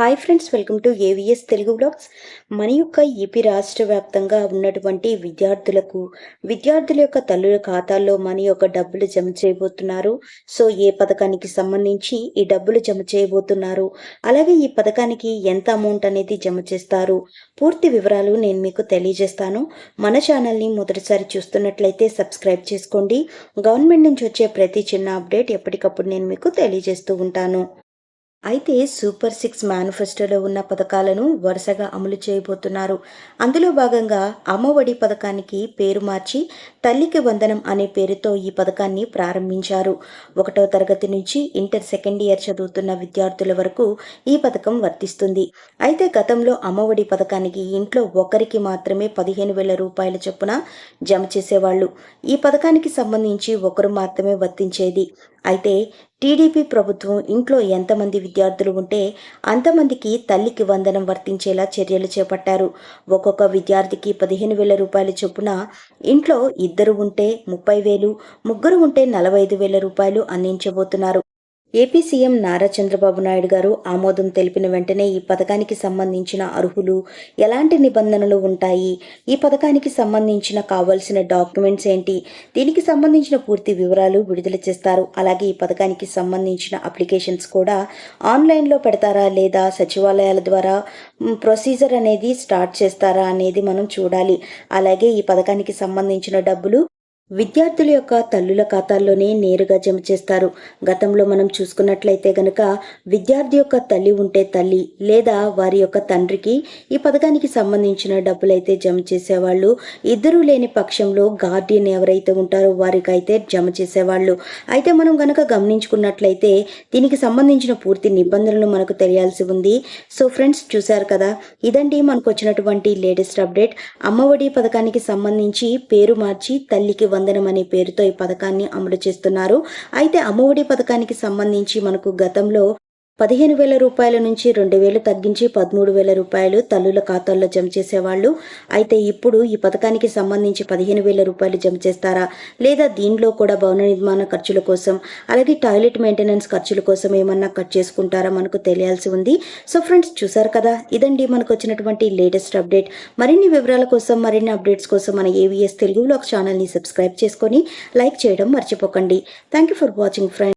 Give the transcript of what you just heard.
Hi friends welcome to AVS Telugu blogs మన యొక్క AP రాష్ట్ర వ్యాప్తంగా ఉన్నటువంటి విద్యార్థులకు విద్యార్థుల యొక్క తల్లుల ఖాతాల్లో మన యొక్క డబ్బులు జమ చేయబోతున్నారు. సో ఏ పథకానికి సంబంధించి ఈ డబ్బులు జమ చేయబోతున్నారు. అలాగే ఈ పథకానికి ఎంత అమౌంట్ అనేది జమ చేస్తారు? పూర్తి వివరాలు నేను మీకు తెలియజేస్తాను. మన ఛానల్ని మొదటిసారి చూస్తున్నట్లయితే సబ్స్క్రైబ్ చేసుకోండి. గవర్నమెంట్ నుంచి వచ్చే ప్రతి చిన్న అప్డేట్ ఎప్పటికప్పుడు నేను మీకు తెలియజేస్తూ ఉంటాను. అయితే సూపర్ సిక్స్ మేనిఫెస్టోలో ఉన్న పథకాలను వరుసగా అమలు చేయబోతున్నారు. అందులో భాగంగా అమ్మఒడి పథకానికి పేరు మార్చి తల్లికి వందనం అనే పేరుతో ఈ పథకాన్ని ప్రారంభించారు. ఒకటో తరగతి నుంచి ఇంటర్ సెకండ్ ఇయర్ చదువుతున్న విద్యార్థుల వరకు ఈ పథకం వర్తిస్తుంది. అయితే గతంలో అమ్మఒడి పథకానికి ఇంట్లో ఒకరికి మాత్రమే పదిహేను వేల రూపాయల చొప్పున జమ చేసేవాళ్ళు. ఈ పథకానికి సంబంధించి ఒకరు మాత్రమే వర్తించేది. అయితే టీడీపీ ప్రభుత్వం ఇంట్లో ఎంతమంది విద్యార్థులు ఉంటే అంతమందికి తల్లికి వందనం వర్తించేలా చర్యలు చేపట్టారు. ఒక్కొక్క విద్యార్థికి పదిహేను వేల రూపాయల చొప్పున ఇంట్లో ఇద్దరు ఉంటే ముప్పై వేలు ముగ్గురు ఉంటే నలభై ఐదు వేల రూపాయలు అందించబోతున్నారు. ఏపీ సీఎం నారా చంద్రబాబు నాయుడు గారు ఆమోదం తెలిపిన వెంటనే ఈ పథకానికి సంబంధించిన అర్హులు ఎలాంటి నిబంధనలు ఉంటాయి? ఈ పథకానికి సంబంధించిన కావాల్సిన డాక్యుమెంట్స్ ఏంటి? దీనికి సంబంధించిన పూర్తి వివరాలు విడుదల చేస్తారు. అలాగే ఈ పథకానికి సంబంధించిన అప్లికేషన్స్ కూడా ఆన్లైన్లో పెడతారా లేదా సచివాలయాల ద్వారా ప్రొసీజర్ అనేది స్టార్ట్ చేస్తారా అనేది మనం చూడాలి. అలాగే ఈ పథకానికి సంబంధించిన డబ్బులు విద్యార్థుల యొక్క తల్లుల ఖాతాల్లోనే నేరుగా జమ చేస్తారు. గతంలో మనం చూసుకున్నట్లయితే గనక విద్యార్థి యొక్క తల్లి ఉంటే తల్లి లేదా వారి యొక్క తండ్రికి ఈ పథకానికి సంబంధించిన డబ్బులైతే జమ చేసేవాళ్ళు. ఇద్దరూ లేని పక్షంలో గార్డియన్ ఎవరైతే ఉంటారో వారికైతే జమ చేసేవాళ్ళు. అయితే మనం గనక గమనించుకున్నట్లయితే దీనికి సంబంధించిన పూర్తి నిబంధనలు మనకు తెలియాల్సి ఉంది. సో ఫ్రెండ్స్ చూశారు కదా? ఇదండి మనకు వచ్చినటువంటి లేటెస్ట్ అప్డేట్. అమ్మఒడి పథకానికి సంబంధించి పేరు మార్చి తల్లికి వందనం అనే పేరుతో ఈ పథకాన్ని అమలు చేస్తున్నారు. అయితే అమ్మఒడి పథకానికి సంబంధించి మనకు గతంలో పదిహేను వేల రూపాయల నుంచి రెండు వేలు తగ్గించి పదమూడు వేల రూపాయలు తల్లుల ఖాతాల్లో జమ చేసేవాళ్ళు. అయితే ఇప్పుడు ఈ పథకానికి సంబంధించి పదిహేను వేల రూపాయలు జమ చేస్తారా? లేదా దీనిలో కూడా భవన నిర్మాణ ఖర్చుల కోసం అలాగే టాయిలెట్ మెయింటెనెన్స్ ఖర్చుల కోసం ఏమన్నా కట్ చేసుకుంటారా మనకు తెలియాల్సి ఉంది. సో ఫ్రెండ్స్ చూసారు కదా? ఇదండి మనకు వచ్చినటువంటి లేటెస్ట్ అప్డేట్. మరిన్ని వివరాల కోసం మరిన్ని అప్డేట్స్ కోసం మన ఏవిఎస్ తెలుగు బ్లాగ్ ఛానల్ని సబ్స్క్రైబ్ చేసుకొని లైక్ చేయడం మర్చిపోకండి. Thank you for watching friends.